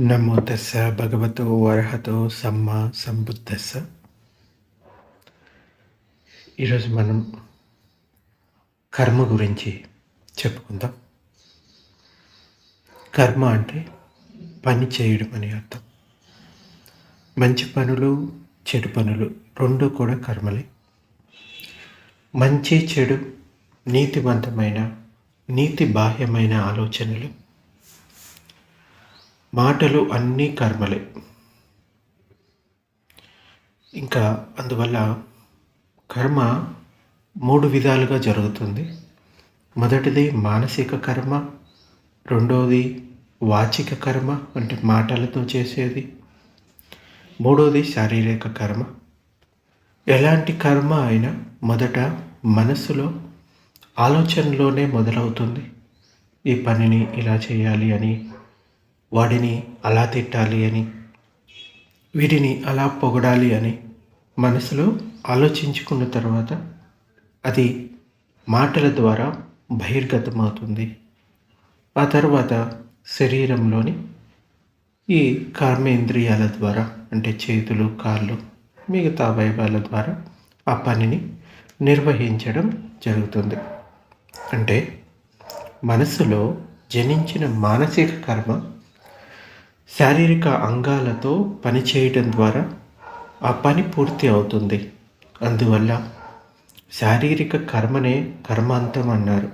నమో తస్స భగవతో అర్హతో సమ్మ సంబుద్ధస్స ఈరోజు మనం కర్మ గురించి చెప్పుకుందాం. కర్మ అంటే పని చేయడం అని అర్థం. మంచి పనులు చెడు పనులు రెండు కూడా కర్మలే. మంచి చెడు నీతివంతమైన నీతి బాహ్యమైన ఆలోచనలు మాటలు అన్నీ కర్మలే. ఇంకా అందువల్ల కర్మ మూడు విధాలుగా జరుగుతుంది. మొదటిది మానసిక కర్మ రెండవది వాచిక కర్మ అంటే మాటలతో చేసేది. మూడవది శారీరక కర్మ. ఎలాంటి కర్మ అయినా మొదట మనస్సులో ఆలోచనలోనే మొదలవుతుంది. ఈ పనిని ఇలా చేయాలి అని వాడిని అలా తిట్టాలి అని వీడిని అలా పొగడాలి అని మనసులో ఆలోచించుకున్న తర్వాత అది మాటల ద్వారా బహిర్గతమవుతుంది. ఆ తర్వాత శరీరంలోని ఈ కర్మేంద్రియాల ద్వారా అంటే చేతులు కాళ్ళు మిగతా అవయవాల ద్వారా ఆ పనిని నిర్వహించడం జరుగుతుంది. అంటే మనసులో జనించిన మానసిక కర్మ శారీరక అంగాలతో పనిచేయడం ద్వారా ఆ పని పూర్తి అవుతుంది. అందువల్ల శారీరక కర్మనే కర్మాంతం అన్నారు.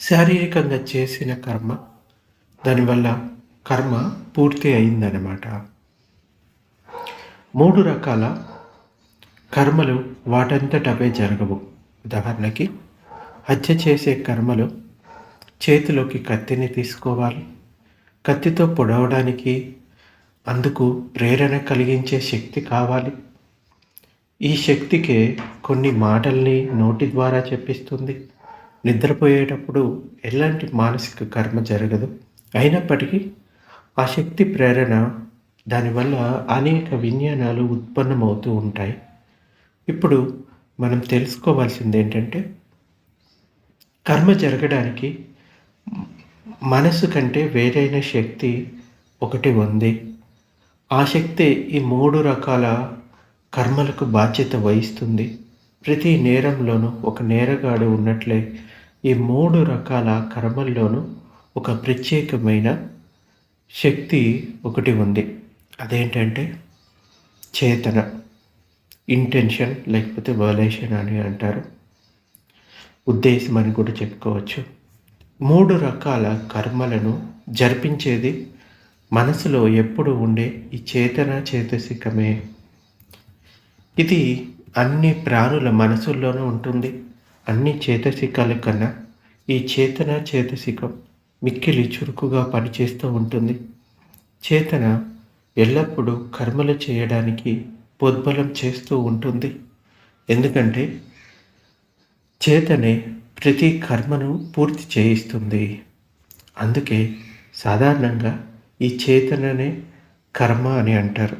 శారీరకంగా చేసిన కర్మ దానివల్ల కర్మ పూర్తి అయిందనమాట మూడు రకాల కర్మలు వాటంతట అవే జరగవు. ఉదాహరణకి హత్య చేసే కర్మలు చేతిలోకి కత్తిని తీసుకోవాలి కత్తితో పొడవడానికి అందుకు ప్రేరణ కలిగించే శక్తి కావాలి. ఈ శక్తికే కొన్ని మాటల్ని నోటి ద్వారా చెప్పిస్తుంది. నిద్రపోయేటప్పుడు ఎలాంటి మానసిక కర్మ జరగదు. అయినప్పటికీ ఆ శక్తి ప్రేరణ దానివల్ల అనేక విజ్ఞానాలు ఉత్పన్నమవుతూ ఉంటాయి. ఇప్పుడు మనం తెలుసుకోవాల్సింది ఏంటంటే కర్మ జరగడానికి మనసు కంటే వేరైన శక్తి ఒకటి ఉంది. ఆ శక్తి ఈ మూడు రకాల కర్మలకు బాధ్యత వహిస్తుంది. ప్రతి నేరంలోనూ ఒక నేరగాడు ఉన్నట్లే ఈ మూడు రకాల కర్మల్లోనూ ఒక ప్రత్యేకమైన శక్తి ఒకటి ఉంది. అదేంటంటే చేతన ఇంటెన్షన్ లేకపోతే వలేషన్ అని అంటారు. ఉద్దేశం అని కూడా చెప్పుకోవచ్చు. మూడు రకాల కర్మలను జరిపించేది మనసులో ఎప్పుడు ఉండే ఈ చేతన చేతసికమే. ఇది అన్ని ప్రాణుల మనసుల్లోనూ ఉంటుంది. అన్ని చేతసికాల కన్నా ఈ చేతన చేతసికం మిక్కిలి చురుకుగా పనిచేస్తూ ఉంటుంది. చేతన ఎల్లప్పుడూ కర్మలు చేయడానికి పొద్బలం చేస్తూ ఉంటుంది. ఎందుకంటే చేతనే ప్రతి కర్మను పూర్తి చేయిస్తుంది. అందుకే సాధారణంగా ఈ చేతననే కర్మ అని అంటారు.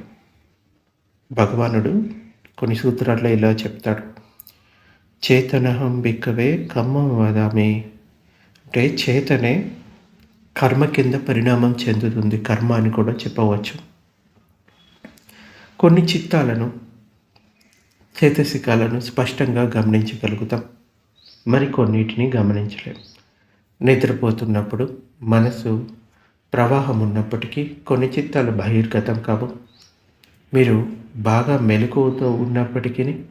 భగవానుడు కొన్ని సూత్రాల్లో ఇలా చెప్తాడు. చేతనహం బిక్కవే కమ్మం వదామి. అంటే చేతనే కర్మ కింద పరిణామం చెందుతుంది. కర్మ అని కూడా చెప్పవచ్చు. కొన్ని చిత్తాలను చేతసికాలను స్పష్టంగా గమనించగలుగుతాం. మరికొన్నిటిని గమనించలేం. నిద్రపోతున్నప్పుడు మనసు ప్రవాహం ఉన్నప్పటికీ కొన్ని చిత్తాలు బహిర్గతం కావు. మీరు బాగా మెలకువతో ఉన్నప్పటికీ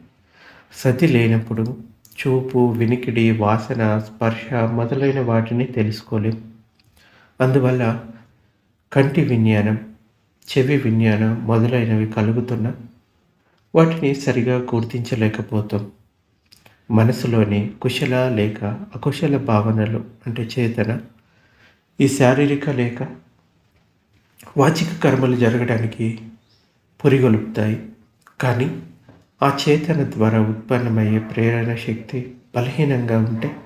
సతి లేనప్పుడు చూపు వినికిడి వాసన స్పర్శ మొదలైన వాటిని తెలుసుకోలేం. అందువల్ల కంటి విజ్ఞానం చెవి విజ్ఞానం మొదలైనవి కలుగుతున్న వాటిని సరిగా గుర్తించలేకపోతాం. మనసులోని కుశల లేక అకుశల భావనలు అంటే చేతన ఈ శారీరక లేక వాచిక కర్మలు జరగడానికి పొరిగొలుపుతాయి. కానీ ఆ చేతన ద్వారా ఉత్పన్నమయ్యే ప్రేరణ శక్తి బలహీనంగా ఉంటే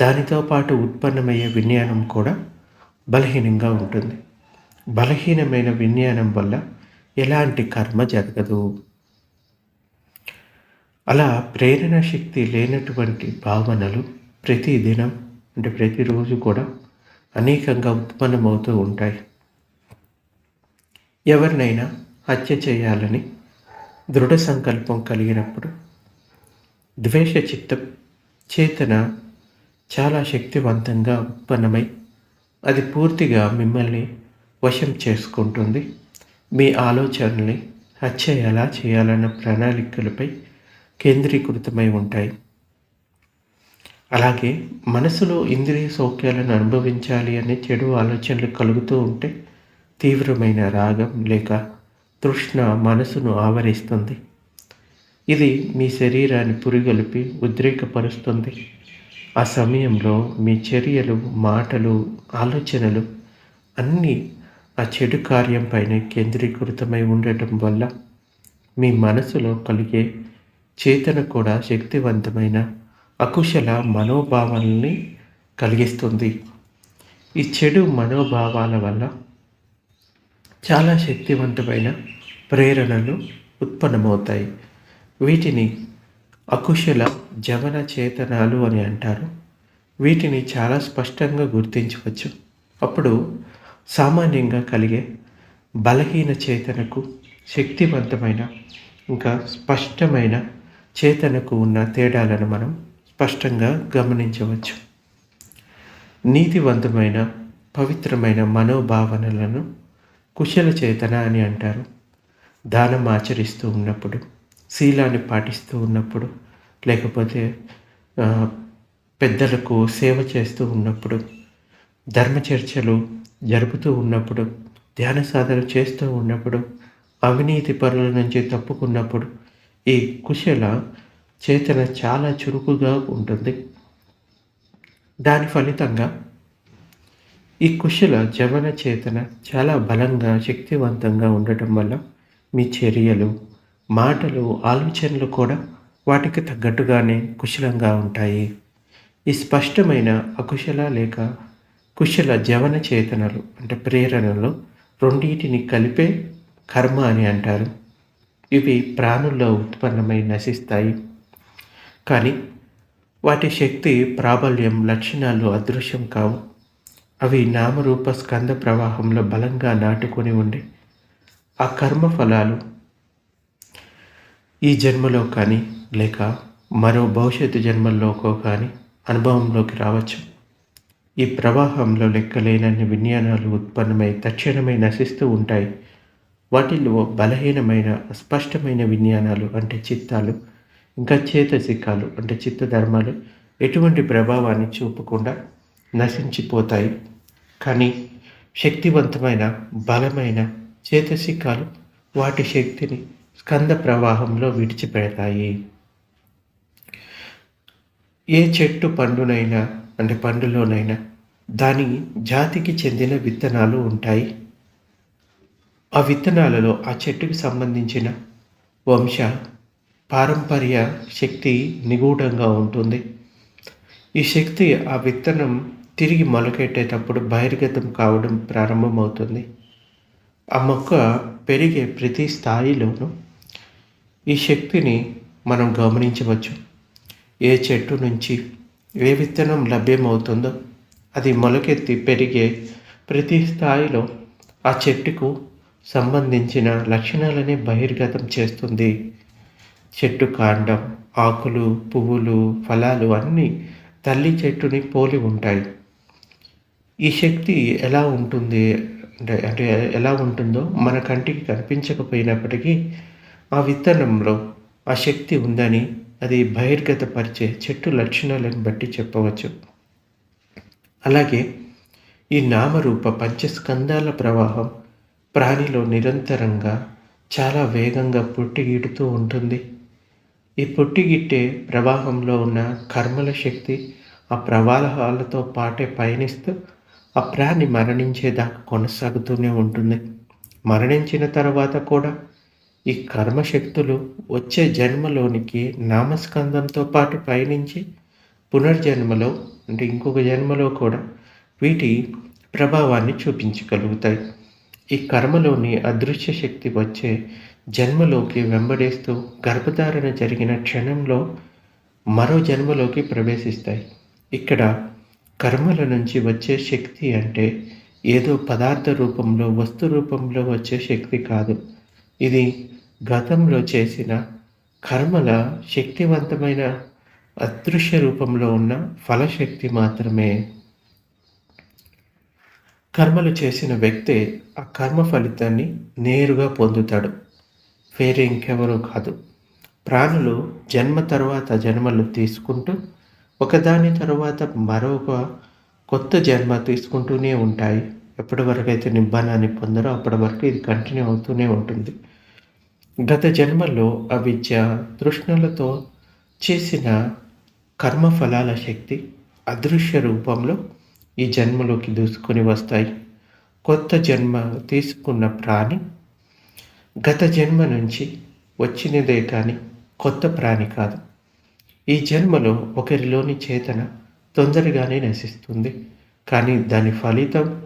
దానితో పాటు ఉత్పన్నమయ్యే విజ్ఞానం కూడా బలహీనంగా ఉంటుంది. బలహీనమైన విజ్ఞానం వల్ల ఎలాంటి కర్మ జరగదు. అలా ప్రేరణ శక్తి లేనటువంటి భావనలు ప్రతిదినం అంటే ప్రతిరోజు కూడా అనేకంగా ఉత్పన్నమవుతూ ఉంటాయి. ఎవరినైనా హత్య చేయాలని దృఢ సంకల్పం కలిగినప్పుడు ద్వేష చిత్తం చేతన చాలా శక్తివంతంగా ఉత్పన్నమై అది పూర్తిగా మిమ్మల్ని వశం చేసుకుంటుంది. మీ ఆలోచనల్ని హత్య ఎలా చేయాలన్న ప్రణాళికలపై కేంద్రీకృతమై ఉంటాయి. అలాగే మనసులో ఇంద్రియ సౌఖ్యాలను అనుభవించాలి అనే చెడు ఆలోచనలు కలుగుతూ ఉంటే తీవ్రమైన రాగం లేక తృష్ణ మనసును ఆవరిస్తుంది. ఇది మీ శరీరాన్ని పురిగొలిపి ఉద్రేకపరుస్తుంది. ఆ సమయంలో మీ చర్యలు మాటలు ఆలోచనలు అన్నీ ఆ చెడు కార్యంపైనే కేంద్రీకృతమై ఉండటం వల్ల మీ మనసులో కలిగే చేతన కూడా శక్తివంతమైన అకుశల మనోభావాలని కలిగిస్తుంది. ఈ చెడు మనోభావాల వల్ల చాలా శక్తివంతమైన ప్రేరణలు ఉత్పన్నమవుతాయి. వీటిని అకుశల జవన చేతనాలు అని అంటారు. వీటిని చాలా స్పష్టంగా గుర్తించవచ్చు. అప్పుడు సామాన్యంగా కలిగే బలహీన చేతనకు శక్తివంతమైన ఇంకా స్పష్టమైన చేతనకు ఉన్న తేడాలను మనం స్పష్టంగా గమనించవచ్చు. నీతివంతమైన పవిత్రమైన మనోభావనలను కుశల చేతన అని అంటారు. దానం ఆచరిస్తూ ఉన్నప్పుడు శీలాన్ని పాటిస్తూ ఉన్నప్పుడు లేకపోతే పెద్దలకు సేవ చేస్తూ ఉన్నప్పుడు ధర్మచర్చలు జరుపుతూ ఉన్నప్పుడు ధ్యాన సాధన చేస్తూ ఉన్నప్పుడు అవినీతి పరుల నుంచి తప్పుకున్నప్పుడు ఈ కుశల చేతన చాలా చురుకుగా ఉంటుంది. దాని ఫలితంగా ఈ కుశల జవన చేతన చాలా బలంగా శక్తివంతంగా ఉండటం వల్ల మీ చర్యలు మాటలు ఆలోచనలు కూడా వాటికి తగ్గట్టుగానే కుశలంగా ఉంటాయి. ఈ స్పష్టమైన అకుశల లేక కుశల జవన చేతనలు అంటే ప్రేరణలు రెండింటిని కలిపే కర్మ అని అంటారు. ఇవి ప్రాణుల్లో ఉత్పన్నమై నశిస్తాయి. కానీ వాటి శక్తి ప్రాబల్యం లక్షణాలు అదృశ్యం కావు. అవి నామరూప స్కంద ప్రవాహంలో బలంగా నాటుకొని ఉండి ఆ కర్మ ఫలాలు ఈ జన్మలో కానీ లేక మరో భవిష్యత్తు జన్మల్లోకో కానీ అనుభవంలోకి రావచ్చు. ఈ ప్రవాహంలో లెక్కలేనన్ని విజ్ఞానాలు ఉత్పన్నమై తక్షణమై నశిస్తూ ఉంటాయి. వాటిల్లో బలహీనమైన అస్పష్టమైన విజ్ఞానాలు అంటే చిత్తాలు ఇంకా చేతసిక్కాలు అంటే చిత్త ధర్మాలు ఎటువంటి ప్రభావాన్ని చూపకుండా నశించిపోతాయి. కానీ శక్తివంతమైన బలమైన చేతసిక్కాలు వాటి శక్తిని స్కంద ప్రవాహంలో విడిచిపెడతాయి. ఏ చెట్టు పండునైనా అంటే పండులోనైనా దాని జాతికి చెందిన విత్తనాలు ఉంటాయి. ఆ విత్తనాలలో ఆ చెట్టుకు సంబంధించిన వంశ పారంపర్య శక్తి నిగూఢంగా ఉంటుంది. ఈ శక్తి ఆ విత్తనం తిరిగి మొలకెట్టేటప్పుడు బహిర్గతం కావడం ప్రారంభమవుతుంది. ఆ మొక్క పెరిగే ప్రతి స్థాయిలోనూ ఈ శక్తిని మనం గమనించవచ్చు. ఏ చెట్టు నుంచి ఏ విత్తనం లభ్యమవుతుందో అది మొలకెత్తి పెరిగే ప్రతి స్థాయిలో ఆ చెట్టుకు సంబంధించిన లక్షణాలని బహిర్గతం చేస్తుంది. చెట్టు కాండం ఆకులు పువ్వులు ఫలాలు అన్నీ తల్లి చెట్టుని పోలి ఉంటాయి. ఈ శక్తి ఎలా ఉంటుంది? అంటే అంటే ఎలా ఉంటుందో మన కంటికి కనిపించకపోయినప్పటికీ ఆ విత్తనంలో ఆ శక్తి ఉందని అది బహిర్గతపరిచే చెట్టు లక్షణాలను బట్టి చెప్పవచ్చు. అలాగే ఈ నామరూప పంచస్కందాల ప్రవాహం ప్రాణిలో నిరంతరంగా చాలా వేగంగా పొట్టిగిడుతూ ఉంటుంది. ఈ పొట్టిగిట్టే ప్రవాహంలో ఉన్న కర్మల శక్తి ఆ ప్రవాహాలతో పాటే పయనిస్తూ ఆ ప్రాణి మరణించేదాకా కొనసాగుతూనే ఉంటుంది. మరణించిన తర్వాత కూడా ఈ కర్మశక్తులు వచ్చే జన్మలోనికి నామస్కందంతో పాటు పయనించి పునర్జన్మలో అంటే ఇంకొక జన్మలో కూడా వీటి ప్రభావాన్ని చూపించగలుగుతాయి. ఈ కర్మలోని అదృశ్య శక్తి వచ్చే జన్మలోకి వెంబడేస్తూ గర్భధారణ జరిగిన క్షణంలో మరో జన్మలోకి ప్రవేశిస్తాయి. ఇక్కడ కర్మల నుంచి వచ్చే శక్తి అంటే ఏదో పదార్థ రూపంలో వస్తు రూపంలో వచ్చే శక్తి కాదు. ఇది గతంలో చేసిన కర్మల శక్తివంతమైన అదృశ్య రూపంలో ఉన్న ఫలశక్తి మాత్రమే. కర్మలు చేసిన వ్యక్తే ఆ కర్మ ఫలితాన్ని నేరుగా పొందుతాడు. వేరే ఇంకెవరూ కాదు. ప్రాణులు జన్మ తర్వాత జన్మలు తీసుకుంటూ ఒకదాని తర్వాత మరొక కొత్త జన్మ తీసుకుంటూనే ఉంటాయి. ఎప్పటి వరకు అయితే నిబ్బానాన్ని పొందరో అప్పటి వరకు ఇది కంటిన్యూ అవుతూనే ఉంటుంది. గత జన్మలో అవిద్య తృష్ణలతో చేసిన కర్మఫలాల శక్తి అదృశ్య రూపంలో ఈ జన్మలోకి దూసుకొని వస్తాయి. కొత్త జన్మ తీసుకున్న ప్రాణి గత జన్మ నుంచి వచ్చినదే కానీ కొత్త ప్రాణి కాదు. ఈ జన్మలో ఒకరిలోని చేతన తొందరగానే నశిస్తుంది. కానీ దాని ఫలితం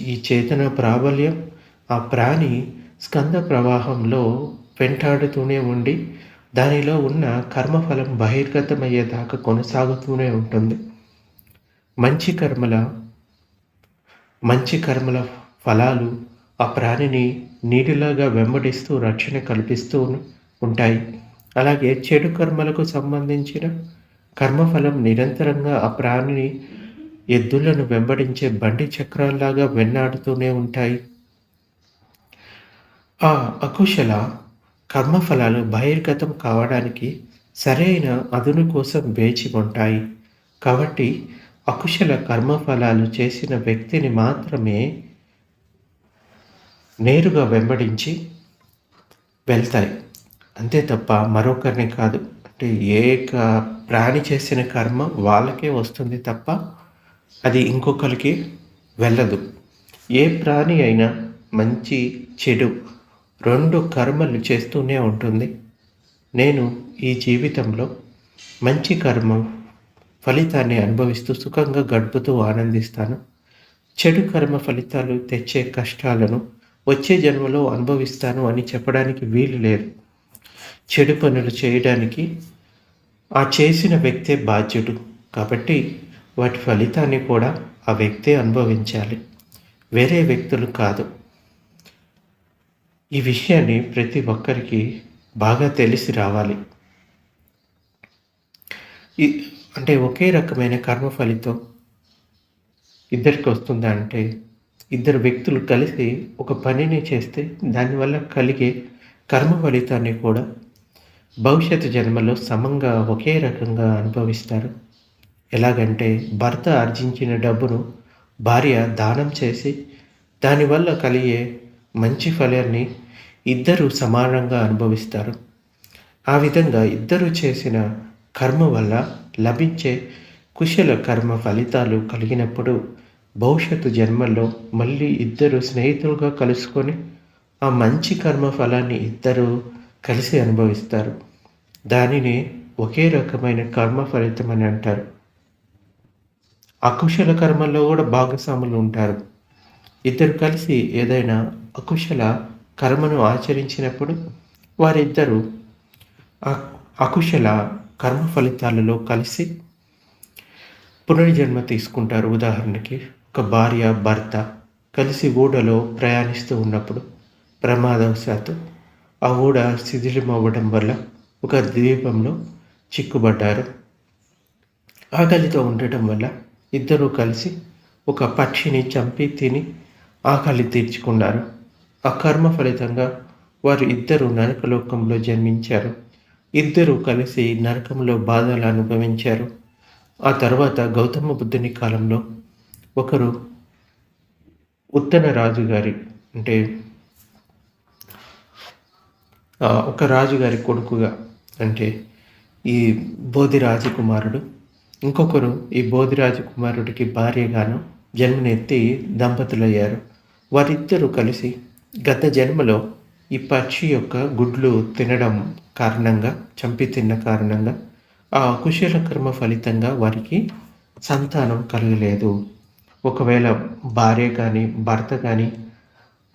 ఈ చేతన ప్రాబల్యం ఆ ప్రాణి స్కంద ప్రవాహంలో వెంటాడుతూనే ఉండి దానిలో ఉన్న కర్మఫలం బహిర్గతమయ్యేదాకా కొనసాగుతూనే ఉంటుంది. మంచి కర్మల మంచి కర్మల ఫలాలు ఆ ప్రాణిని నీటిలాగా వెంబడిస్తూ రక్షణ కల్పిస్తూ ఉంటాయి. అలాగే చెడు కర్మలకు సంబంధించిన కర్మఫలం నిరంతరంగా ఆ ప్రాణిని ఎద్దులను వెంబడించే బండి చక్రాల్లాగా వెన్నాడుతూనే ఉంటాయి. ఆ అకుశల కర్మఫలాలు బహిర్గతం కావడానికి సరైన అదును కోసం వేచి ఉంటాయి. కాబట్టి అకుశల కర్మఫలాలు చేసిన వ్యక్తిని మాత్రమే నేరుగా వెంబడించి వెళ్తాయి. అంతే తప్ప మరొకరిని కాదు. అంటే ఏ ప్రాణి చేసిన కర్మ వాళ్ళకే వస్తుంది తప్ప అది ఇంకొకరికి వెళ్ళదు. ఏ ప్రాణి అయినా మంచి చెడు రెండు కర్మలు చేస్తూనే ఉంటుంది. నేను ఈ జీవితంలో మంచి కర్మ ఫలితాన్ని అనుభవిస్తూ సుఖంగా గడుపుతూ ఆనందిస్తాను. చెడు కర్మ ఫలితాలు తెచ్చే కష్టాలను వచ్చే జన్మలో అనుభవిస్తాను అని చెప్పడానికి వీలు లేదు. చెడు పనులు చేయడానికి ఆ చేసిన వ్యక్తే బాధ్యుడు. కాబట్టి వాటి ఫలితాన్ని కూడా ఆ వ్యక్తే అనుభవించాలి. వేరే వ్యక్తులు కాదు. ఈ విషయాన్ని ప్రతి ఒక్కరికి బాగా తెలిసి రావాలి. ఈ అంటే ఒకే రకమైన కర్మ ఫలితం ఇద్దరికి వస్తుందా అంటే ఇద్దరు వ్యక్తులు కలిసి ఒక పనిని చేస్తే దానివల్ల కలిగే కర్మ ఫలితాన్ని కూడా భవిష్యత్తు జన్మలో సమంగా ఒకే రకంగా అనుభవిస్తారు. ఎలాగంటే భర్త ఆర్జించిన డబ్బును భార్య దానం చేసి దానివల్ల కలిగే మంచి ఫలాన్ని ఇద్దరు సమానంగా అనుభవిస్తారు. ఆ విధంగా ఇద్దరు చేసిన కర్మ వల్ల లభించే కుశల కర్మ ఫలితాలు కలిగినప్పుడు భవిష్యత్తు జన్మల్లో మళ్ళీ ఇద్దరు స్నేహితులుగా కలుసుకొని ఆ మంచి కర్మ ఫలాన్ని ఇద్దరు కలిసి అనుభవిస్తారు. దానిని ఒకే రకమైన కర్మ ఫలితం అని అంటారు. అకుశల కర్మల్లో కూడా భాగస్వాములు ఉంటారు. ఇద్దరు కలిసి ఏదైనా అకుశల కర్మను ఆచరించినప్పుడు వారిద్దరూ అకుశల కర్మ ఫలితాలలో కలిసి పునర్జన్మ తీసుకుంటారు. ఉదాహరణకి ఒక భార్య భర్త కలిసి ఊడలో ప్రయాణిస్తూ ఉన్నప్పుడు ప్రమాదవశాత్తు ఆ ఊడ శిథిలం అవ్వడం వల్ల ఒక ద్వీపంలో చిక్కుబడ్డారు. ఆకలితో ఉండటం వల్ల ఇద్దరూ కలిసి ఒక పక్షిని చంపి తిని ఆకలి తీర్చుకున్నారు. ఆ కర్మ ఫలితంగా వారు ఇద్దరు నరకలోకంలో జన్మించారు. ఇద్దరు కలిసి నరకంలో బాధలు అనుభవించారు. ఆ తర్వాత గౌతమ బుద్ధుని కాలంలో ఒకరు ఉత్తన రాజుగారి అంటే ఒక రాజుగారి కొడుకుగా అంటే ఈ బోధి రాజకుమారుడు. ఇంకొకరు ఈ బోధి రాజకుమారుడికి భార్యగాను జన్మనెత్తి దంపతులయ్యారు. వారిద్దరూ కలిసి గత జన్మలో ఈ పక్షి యొక్క గుడ్లు తినడం కారణంగా చంపి తిన్న కారణంగా ఆ అకుశల కర్మ ఫలితంగా వారికి సంతానం కలగలేదు. ఒకవేళ భార్య కానీ భర్త కానీ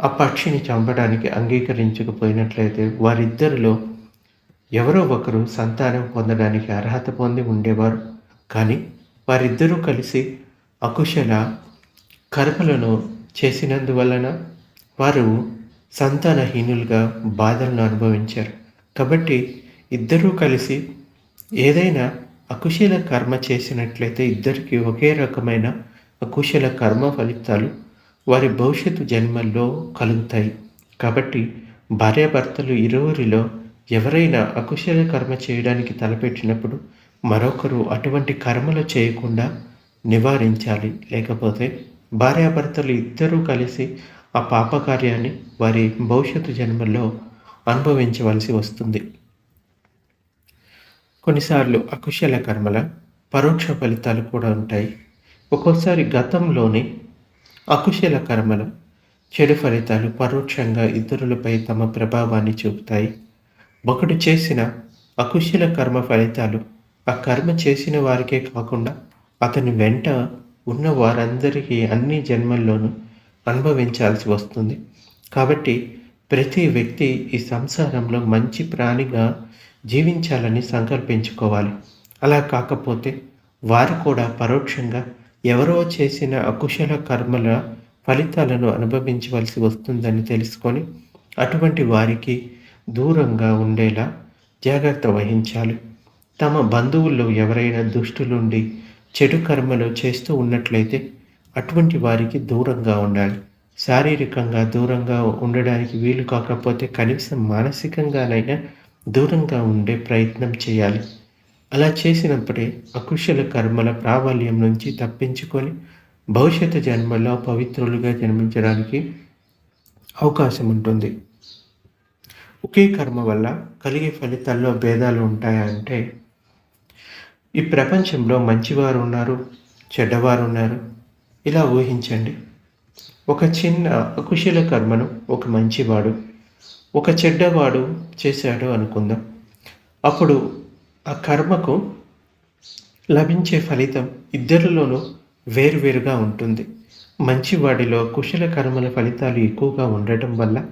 ఆ పక్షిని చంపడానికి అంగీకరించకపోయినట్లయితే వారిద్దరిలో ఎవరో ఒకరు సంతానం పొందడానికి అర్హత పొంది ఉండేవారు. కానీ వారిద్దరూ కలిసి అకుశల కర్మలను చేసినందువలన వారు సంతానహీనులుగా బాధలను అనుభవించారు. కాబట్టి ఇద్దరూ కలిసి ఏదైనా అకుశల కర్మ చేసినట్లయితే ఇద్దరికి ఒకే రకమైన అకుశల కర్మ ఫలితాలు వారి భవిష్యత్తు జన్మల్లో కలుగుతాయి. కాబట్టి భార్యాభర్తలు ఇరువురిలో ఎవరైనా అకుశల కర్మ చేయడానికి తలపెట్టినప్పుడు మరొకరు అటువంటి కర్మలు చేయకుండా నివారించాలి. లేకపోతే భార్యాభర్తలు ఇద్దరూ కలిసి ఆ పాపకార్యాన్ని వారి భవిష్యత్తు జన్మల్లో అనుభవించవలసి వస్తుంది. కొన్నిసార్లు అకుశల కర్మల పరోక్ష ఫలితాలు కూడా ఉంటాయి. ఒక్కోసారి గతంలోని అకుశల కర్మల చెడు ఫలితాలు పరోక్షంగా ఇతరులపై తమ ప్రభావాన్ని చూపుతాయి. ఒకడు చేసిన అకుశల కర్మ ఫలితాలు ఆ కర్మ చేసిన వారికే కాకుండా అతని వెంట ఉన్న వారందరికీ అన్ని జన్మల్లోనూ అనుభవించాల్సి వస్తుంది. కాబట్టి ప్రతి వ్యక్తి ఈ సంసారంలో మంచి ప్రాణిగా జీవించాలని సంకల్పించుకోవాలి. అలా కాకపోతే వారు కూడా పరోక్షంగా ఎవరో చేసిన అకుశల కర్మల ఫలితాలను అనుభవించవలసి వస్తుందని తెలుసుకొని అటువంటి వారికి దూరంగా ఉండేలా జాగ్రత్త వహించాలి. తమ బంధువుల్లో ఎవరైనా దుష్టులుండి చెడు కర్మలు చేస్తూ ఉన్నట్లయితే అటువంటి వారికి దూరంగా ఉండాలి. శారీరకంగా దూరంగా ఉండడానికి వీలు కాకపోతే కనీసం మానసికంగానైనా దూరంగా ఉండే ప్రయత్నం చేయాలి. అలా చేసినప్పుడే అకుశల కర్మల ప్రాబల్యం నుంచి తప్పించుకొని భవిష్యత్తు జన్మలో పవిత్రులుగా జన్మించడానికి అవకాశం ఉంటుంది. ఒకే కర్మ వల్ల కలిగే ఫలితాల్లో భేదాలు ఉంటాయా అంటే ఈ ప్రపంచంలో మంచివారు ఉన్నారు చెడ్డవారు ఉన్నారు ఇలా ఊహించండి. ఒక చిన్న అకుశల కర్మను ఒక మంచివాడు ఒక చెడ్డవాడు చేశాడు అనుకుందాం. అప్పుడు ఆ కర్మకు లభించే ఫలితం ఇద్దరిలోనూ వేరువేరుగా ఉంటుంది. మంచివాడిలో కుశల కర్మల ఫలితాలు ఎక్కువగా ఉండటం వల్ల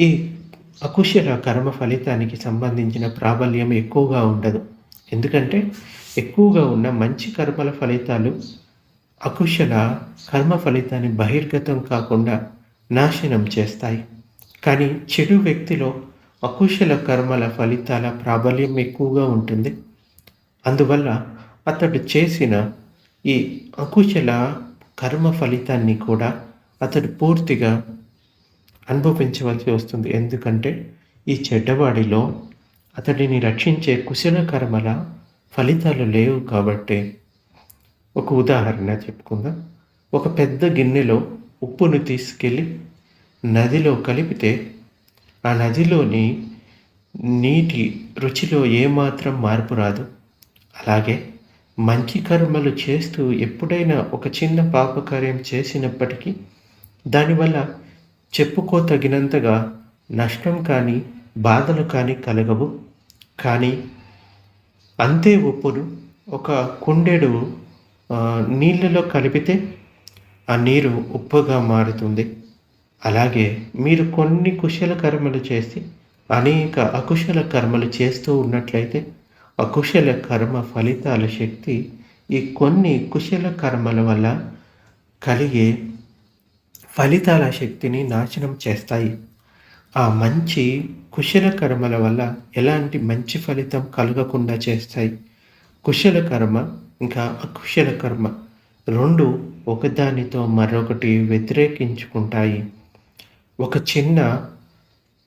ఈ అకుశల కర్మ ఫలితానికి సంబంధించిన ప్రాబల్యం ఎక్కువగా ఉండదు. ఎందుకంటే ఎక్కువగా ఉన్న మంచి కర్మల ఫలితాలు అకుశల కర్మ ఫలితాన్ని బహిర్గతం కాకుండా నాశనం చేస్తాయి. కానీ చెడు వ్యక్తిలో అకుశల కర్మల ఫలితాల ప్రాబల్యం ఎక్కువగా ఉంటుంది. అందువల్ల అతడు చేసిన ఈ అకుశల కర్మ ఫలితాన్ని కూడా అతడు పూర్తిగా అనుభవించవలసి వస్తుంది. ఎందుకంటే ఈ చెడ్డవాడిలో అతడిని రక్షించే కుశల కర్మల ఫలితాలు లేవు కాబట్టి ఒక ఉదాహరణ చెప్పుకుందాం. ఒక పెద్ద గిన్నెలో ఉప్పును తీసుకెళ్ళి నదిలో కలిపితే ఆ నదిలోని నీటి రుచిలో ఏమాత్రం మార్పు రాదు. అలాగే మంచి కర్మలు చేస్తూ ఎప్పుడైనా ఒక చిన్న పాపకార్యం చేసినప్పటికీ దానివల్ల చెప్పుకోతగినంతగా నష్టం కానీ బాధలు కానీ కలగవు. కానీ అంతే ఉప్పును ఒక కుండెడు నీళ్ళలో కలిపితే ఆ నీరు ఉప్పుగా మారుతుంది. అలాగే మీరు కొన్ని కుశల కర్మలు చేసి అనేక అకుశల కర్మలు చేస్తూ ఉన్నట్లయితే అకుశల కర్మ ఫలితాల శక్తి ఈ కొన్ని కుశల కర్మల వల్ల కలిగే ఫలితాల శక్తిని నాశనం చేస్తాయి. ఆ మంచి కుశల కర్మల వల్ల ఎలాంటి మంచి ఫలితం కలగకుండా చేస్తాయి? కుశల కర్మ ఇంకా అకుశల కర్మ రెండు ఒకదానితో మరొకటి వ్యతిరేకించుకుంటాయి. ఒక చిన్న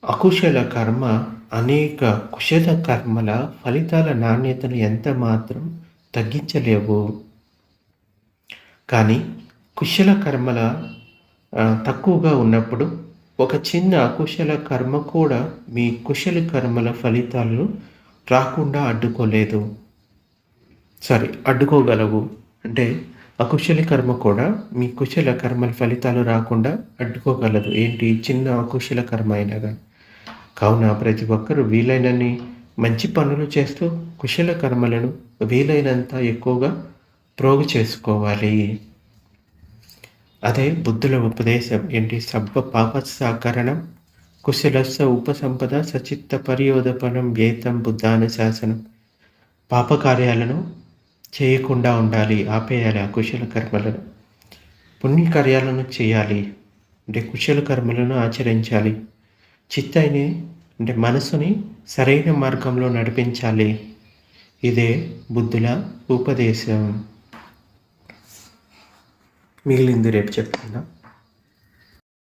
అకుశల కర్మ అనేక కుశల కర్మల ఫలితాల నాణ్యతను ఎంత మాత్రం తగ్గించలేవు. కానీ కుశల కర్మల తక్కువగా ఉన్నప్పుడు ఒక చిన్న అకుశల కర్మ కూడా మీ కుశల కర్మల ఫలితాలను రాకుండా అడ్డుకోలేదు. సారీ అడ్డుకోగలవు. అంటే అకుశల కర్మ కూడా మీ కుశల కర్మల ఫలితాలు రాకుండా అడ్డుకోగలదు. ఏంటి? చిన్న అకుశల కర్మ అయినా కానీ కావున ప్రతి ఒక్కరూ వీలైనన్ని మంచి పనులు చేస్తూ కుశల కర్మలను వీలైనంత ఎక్కువగా ప్రోగు చేసుకోవాలి. అదే బుద్ధుల ఉపదేశం ఏంటి? సబ్బ పాపసాకరణం కుశలస్స ఉపసంపద సచిత్త పరియోధపనం వేతం బుద్ధానుశాసనం. పాపకార్యాలను చేయకుండా ఉండాలి ఆపేయాలి ఆ కుశల కర్మలను. పుణ్యకార్యాలను చేయాలి అంటే కుశల కర్మలను ఆచరించాలి. చిత్తాయిని అంటే మనసుని సరైన మార్గంలో నడిపించాలి. ఇదే బుద్ధుల ఉపదేశం. మిగిలింది రేపు చెప్తున్నా.